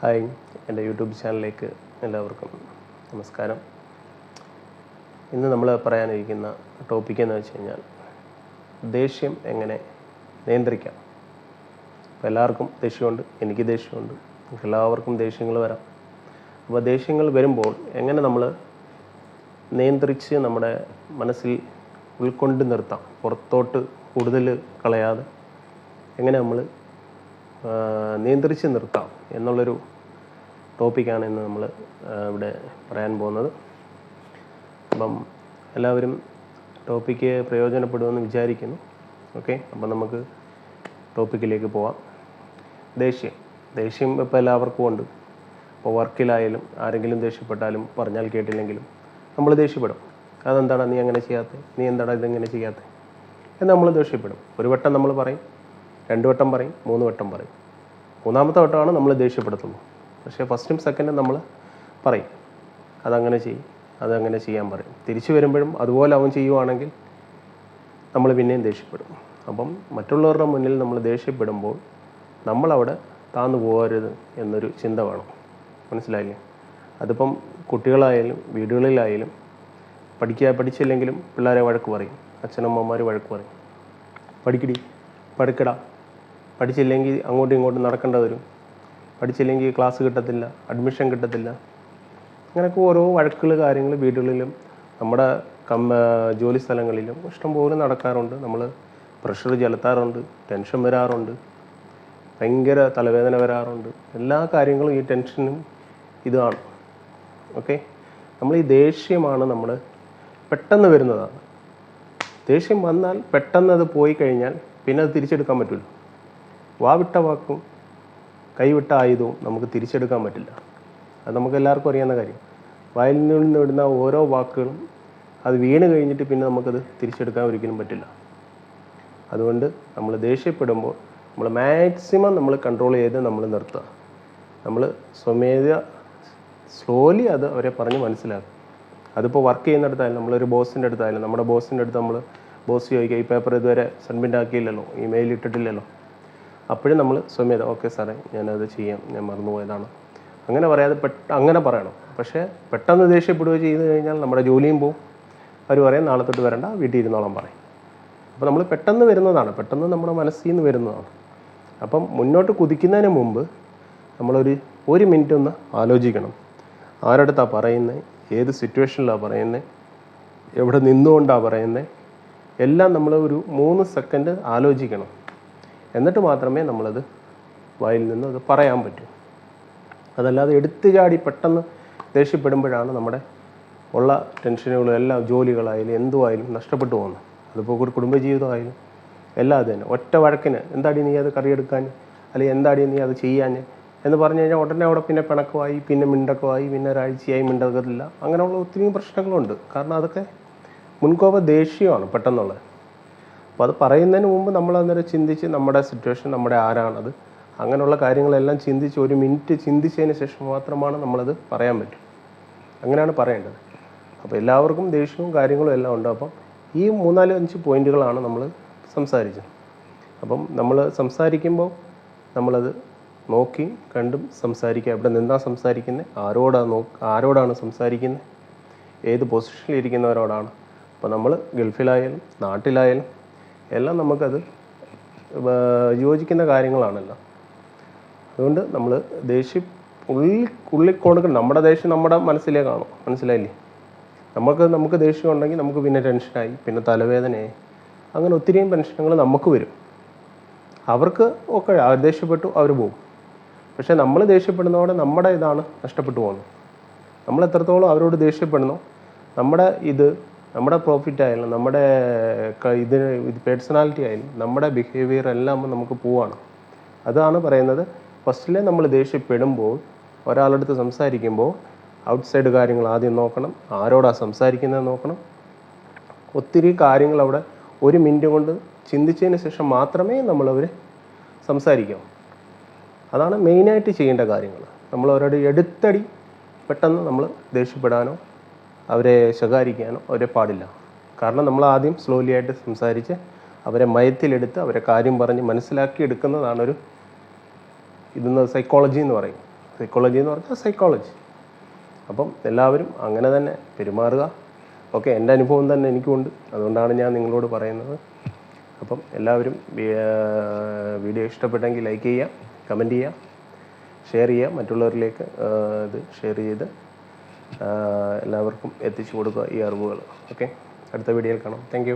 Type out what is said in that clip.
Hi എന്റെ YouTube ചാനലിലേക്ക് എല്ലാവർക്കും നമസ്കാരം. ഇന്ന് നമ്മൾ പറയാനിരിക്കുന്ന ടോപ്പിക് എന്ന് വെച്ച് കഴിഞ്ഞാൽ ദേഷ്യം എങ്ങനെ നിയന്ത്രിക്കാം? അപ്പോൾ എല്ലാവർക്കും ദേഷ്യമുണ്ട് എനിക്ക് ദേഷ്യമുണ്ട് എല്ലാവർക്കും ദേഷ്യങ്ങൾ വരാം. അപ്പോൾ ദേഷ്യങ്ങൾ വരുമ്പോൾ എങ്ങനെ നമ്മൾ നിയന്ത്രിച്ച് നമ്മുടെ മനസ്സിൽ ഉൾക്കൊണ്ട് നിർത്താം? പുറത്തോട്ട് കൂടുതൽ കളയാതെ എങ്ങനെ നമ്മൾ നിയന്ത്രിച്ച് നിർത്താം? എന്നുള്ളൊരു ടോപ്പിക്കാണ് ഇന്ന് നമ്മൾ ഇവിടെ പറയാൻ പോകുന്നത്. അപ്പം എല്ലാവരും ടോപ്പിക്ക് പ്രയോജനപ്പെടുമെന്ന് വിചാരിക്കുന്നു. ഓക്കെ അപ്പം നമുക്ക് ടോപ്പിക്കിലേക്ക് പോവാം. ദേഷ്യം. ദേഷ്യം ഇപ്പോൾ എല്ലാവർക്കും ഉണ്ട്. ഇപ്പോൾ വർക്കിലായാലും ആരെങ്കിലും ദേഷ്യപ്പെട്ടാലും പറഞ്ഞാൽ കേട്ടില്ലെങ്കിലും നമ്മൾ ദേഷ്യപ്പെടും. അതെന്താണ് നീ അങ്ങനെ ചെയ്യാത്തത് നീ എന്താണ് ഇതെങ്ങനെ ചെയ്യാത്തത് എന്ന് നമ്മൾ ദേഷ്യപ്പെടും. ഒരു വട്ടം നമ്മൾ പറയും രണ്ട് വട്ടം പറയും മൂന്ന് വട്ടം പറയും. മൂന്നാമത്തെ വട്ടമാണ് നമ്മൾ ദേഷ്യപ്പെടുത്തുന്നത്. പക്ഷേ ഫസ്റ്റും സെക്കൻഡും നമ്മൾ പറയും. അതങ്ങനെ ചെയ്യും അതങ്ങനെ ചെയ്യാൻ പറയും. തിരിച്ചു വരുമ്പോഴും അതുപോലെ അവൻ ചെയ്യുവാണെങ്കിൽ നമ്മൾ പിന്നെയും ദേഷ്യപ്പെടും. അപ്പം മറ്റുള്ളവരുടെ മുന്നിൽ നമ്മൾ ദേഷ്യപ്പെടുമ്പോൾ നമ്മളവിടെ താന്നു പോകരുത് എന്നൊരു ചിന്ത വേണം. മനസ്സിലായില്ലേ? അതിപ്പം കുട്ടികളായാലും വീടുകളിലായാലും പഠിക്കുക പഠിച്ചില്ലെങ്കിലും പിള്ളേരെ വഴക്ക് പറയും. അച്ഛനമ്മമാർ വഴക്ക് പറയും. പഠിക്കടി പഠിക്കടാ പഠിച്ചില്ലെങ്കിൽ അങ്ങോട്ടും ഇങ്ങോട്ടും നടക്കേണ്ട വരും. പഠിച്ചില്ലെങ്കിൽ ക്ലാസ് കിട്ടത്തില്ല അഡ്മിഷൻ കിട്ടത്തില്ല. അങ്ങനെയൊക്കെ ഓരോ വഴക്കുകൾ കാര്യങ്ങൾ വീടുകളിലും നമ്മുടെ കം ജോലി സ്ഥലങ്ങളിലും ഇഷ്ടംപോലെ നടക്കാറുണ്ട്. നമ്മൾ പ്രഷർ ചെലുത്താറുണ്ട് ടെൻഷൻ വരാറുണ്ട് ഭയങ്കര തലവേദന വരാറുണ്ട്. എല്ലാ കാര്യങ്ങളും ഈ ടെൻഷനും ഇതാണ്. ഓക്കെ നമ്മൾ ഈ ദേഷ്യമാണ് നമ്മൾ പെട്ടെന്ന് വരുന്നതാണ്. ദേഷ്യം വന്നാൽ പെട്ടെന്ന് അത് പോയി കഴിഞ്ഞാൽ പിന്നെ അത് തിരിച്ചെടുക്കാൻ പറ്റില്ല വാവിട്ട വാക്കും കൈവിട്ട ആയുധവും നമുക്ക് തിരിച്ചെടുക്കാൻ പറ്റില്ല. അത് നമുക്ക് എല്ലാവർക്കും അറിയാവുന്ന കാര്യം. വായിൽ നിന്ന് വിടുന്ന ഓരോ വാക്കുകളും അത് വീണ് കഴിഞ്ഞിട്ട് പിന്നെ നമുക്കത് തിരിച്ചെടുക്കാൻ ഒരിക്കലും പറ്റില്ല. അതുകൊണ്ട് നമ്മൾ ദേഷ്യപ്പെടുമ്പോൾ നമ്മൾ മാക്സിമം നമ്മൾ കൺട്രോൾ ചെയ്ത് നമ്മൾ നിർത്തുക. നമ്മൾ സ്വമേധ സ്ലോലി അത് അവരെ പറഞ്ഞ് മനസ്സിലാക്കും അതിപ്പോൾ വർക്ക് ചെയ്യുന്നിടത്തായാലും നമ്മളൊരു ബോസിന്റെ അടുത്തായാലും നമ്മുടെ ബോസിന്റെ അടുത്ത് നമ്മൾ ബോസ് ചോദിക്കുക ഈ പേപ്പർ ഇതുവരെ സബ്മിറ്റ് ആക്കിയില്ലല്ലോ? ഇമെയിൽ ഇട്ടിട്ടില്ലല്ലോ? അപ്പോഴും നമ്മൾ സ്വമേത ഓക്കെ സാറേ ഞാനത് ചെയ്യാം ഞാൻ മറന്നുപോയതാണ്. അങ്ങനെ പറയാതെ പെട്ട അങ്ങനെ പറയണം. പക്ഷേ പെട്ടെന്ന് ദേഷ്യപ്പെടുകയോ ചെയ്ത് കഴിഞ്ഞാൽ നമ്മുടെ ജോലിയും പോവും. അവർ പറയും നാളെ തൊട്ട് വരണ്ട വീട്ടിൽ ഇരുന്നോളം പറയും. അപ്പോൾ നമ്മൾ പെട്ടെന്ന് വരുന്നതാണ്. പെട്ടെന്ന് നമ്മുടെ മനസ്സിൽ നിന്ന് വരുന്നതാണ്. അപ്പം മുന്നോട്ട് കുതിക്കുന്നതിന് മുമ്പ് നമ്മളൊരു ഒരു മിനിറ്റ് ഒന്ന് ആലോചിക്കണം. ആരടുത്താണ് പറയുന്നത് ഏത് സിറ്റുവേഷനിലാണ് പറയുന്നത് എവിടെ നിന്നുകൊണ്ടാണ് പറയുന്നത് എല്ലാം നമ്മൾ ഒരു മൂന്ന് സെക്കൻഡ് ആലോചിക്കണം. എന്നിട്ട് മാത്രമേ നമ്മളത് വായിൽ നിന്ന് അത് പറയാൻ പറ്റൂ. അതല്ലാതെ എടുത്തു ചാടി പെട്ടെന്ന് ദേഷ്യപ്പെടുമ്പോഴാണ് നമ്മുടെ ഉള്ള ടെൻഷനുകളും എല്ലാ ജോലികളായാലും എന്തുമായാലും നഷ്ടപ്പെട്ടു പോകുന്നത്. അതിപ്പോൾ ഒരു കുടുംബജീവിതമായാലും എല്ലാം തന്നെ. ഒറ്റ വഴക്കിന് എന്താടി നീ അത് കറിയെടുക്കാൻ അല്ലെങ്കിൽ എന്താടി നീ അത് ചെയ്യാൻ? എന്ന് പറഞ്ഞു കഴിഞ്ഞാൽ ഉടനെ അവിടെ പിന്നെ പിണക്കമായി പിന്നെ മിണ്ടക്കമായി പിന്നെ ഒരാഴ്ചയായി മിണ്ടകത്തില്ല. അങ്ങനെയുള്ള ഒത്തിരി പ്രശ്നങ്ങളുണ്ട്. കാരണം അതൊക്കെ മുൻകോപ ദേഷ്യമാണ് പെട്ടെന്നുള്ളത്. അപ്പോൾ അത് പറയുന്നതിന് മുമ്പ് നമ്മൾ അന്നേരം ചിന്തിച്ച് നമ്മുടെ സിറ്റുവേഷൻ നമ്മുടെ ആരാണത് അങ്ങനെയുള്ള കാര്യങ്ങളെല്ലാം ചിന്തിച്ച് ഒരു മിനിറ്റ് ചിന്തിച്ചതിന് ശേഷം മാത്രമാണ് നമ്മളത് പറയാൻ പറ്റും. അങ്ങനെയാണ് പറയേണ്ടത്. അപ്പോൾ എല്ലാവർക്കും ദേഷ്യവും കാര്യങ്ങളും എല്ലാം ഉണ്ട്. അപ്പം ഈ മൂന്നാൽ അഞ്ച് പോയിന്റുകളാണ് നമ്മൾ സംസാരിച്ചത്. അപ്പം നമ്മൾ സംസാരിക്കുമ്പോൾ നമ്മളത് നോക്കി കണ്ടും സംസാരിക്കുക. ഇവിടെ നിന്നാണ് സംസാരിക്കുന്നത് ആരോടാണ് നോ ആരോടാണ് സംസാരിക്കുന്നത് ഏത് പൊസിഷനിൽ ഇരിക്കുന്നവരോടാണ്? അപ്പോൾ നമ്മൾ ഗൾഫിലായാലും നാട്ടിലായാലും എല്ലാം നമുക്കത് യോജിക്കുന്ന കാര്യങ്ങളാണല്ലോ. അതുകൊണ്ട് നമ്മൾ ദേഷ്യം ഉള്ളിൽ ഉള്ളിൽ കൊടുക്കണം നമ്മുടെ ദേഷ്യം നമ്മുടെ മനസ്സിലേ കാണും. മനസ്സിലായില്ലേ? നമുക്ക് നമുക്ക് ദേഷ്യം ഉണ്ടെങ്കിൽ നമുക്ക് പിന്നെ ടെൻഷനായി പിന്നെ തലവേദനയായി അങ്ങനെ ഒത്തിരിയും ടെൻഷനുകൾ നമുക്ക് വരും. അവർക്ക് ഒക്കെ അവർ ദേഷ്യപ്പെട്ടു അവർ പോകും. പക്ഷേ നമ്മൾ ദേഷ്യപ്പെടുന്നതോടെ നമ്മുടെ ഇതാണ് നഷ്ടപ്പെട്ടു പോകുന്നത്. നമ്മൾ എത്രത്തോളം അവരോട് ദേഷ്യപ്പെടുന്നു നമ്മുടെ ഇത് നമ്മുടെ പ്രോഫിറ്റ് ആയാലും നമ്മുടെ ഇത് ഇത് പേഴ്സണാലിറ്റി ആയാലും നമ്മുടെ ബിഹേവിയർ എല്ലാം നമുക്ക് പോവാണ്. അതാണ് പറയുന്നത്. ഫസ്റ്റിലെ നമ്മൾ ദേഷ്യപ്പെടുമ്പോൾ ഒരാളടുത്ത് സംസാരിക്കുമ്പോൾ ഔട്ട് സൈഡ് കാര്യങ്ങൾ ആദ്യം നോക്കണം. ആരോടാണ് സംസാരിക്കുന്നത് നോക്കണം. ഒത്തിരി കാര്യങ്ങൾ അവിടെ ഒരു മിനിറ്റ് കൊണ്ട് ചിന്തിച്ചതിന് ശേഷം മാത്രമേ നമ്മളവർ സംസാരിക്കാവൂ അതാണ് മെയിനായിട്ട് ചെയ്യേണ്ട കാര്യങ്ങൾ. നമ്മൾ അവരോട് എടുത്തടി പെട്ടെന്ന് നമ്മൾ ദേഷ്യപ്പെടാനോ അവരെ ശകാരിക്കാനോ അവരെ പാടില്ല. കാരണം നമ്മൾ ആദ്യം സ്ലോലി ആയിട്ട് സംസാരിച്ച് അവരെ മയത്തിലെടുത്ത് അവരെ കാര്യം പറഞ്ഞ് മനസ്സിലാക്കി എടുക്കുന്നതാണ് ഒരു ഇതെന്ന് സൈക്കോളജി എന്ന് പറയും. സൈക്കോളജി എന്ന് പറഞ്ഞാൽ സൈക്കോളജി അപ്പം എല്ലാവരും അങ്ങനെ തന്നെ പെരുമാറുക. ഓക്കെ എന്റെ അനുഭവം തന്നെ എനിക്കുണ്ട്. അതുകൊണ്ടാണ് ഞാൻ നിങ്ങളോട് പറയുന്നത്. അപ്പം എല്ലാവരും വീഡിയോ ഇഷ്ടപ്പെട്ടെങ്കിൽ ലൈക്ക് ചെയ്യുക കമന്റ് ചെയ്യുക ഷെയർ ചെയ്യുക. മറ്റുള്ളവരിലേക്ക് ഇത് ഷെയർ ചെയ്ത് എല്ലാവർക്കും എത്തിച്ചു കൊടുക്കുക ഈ അറിവുകൾ. ഓക്കെ? അടുത്ത വീഡിയോയിൽ കാണാം. താങ്ക്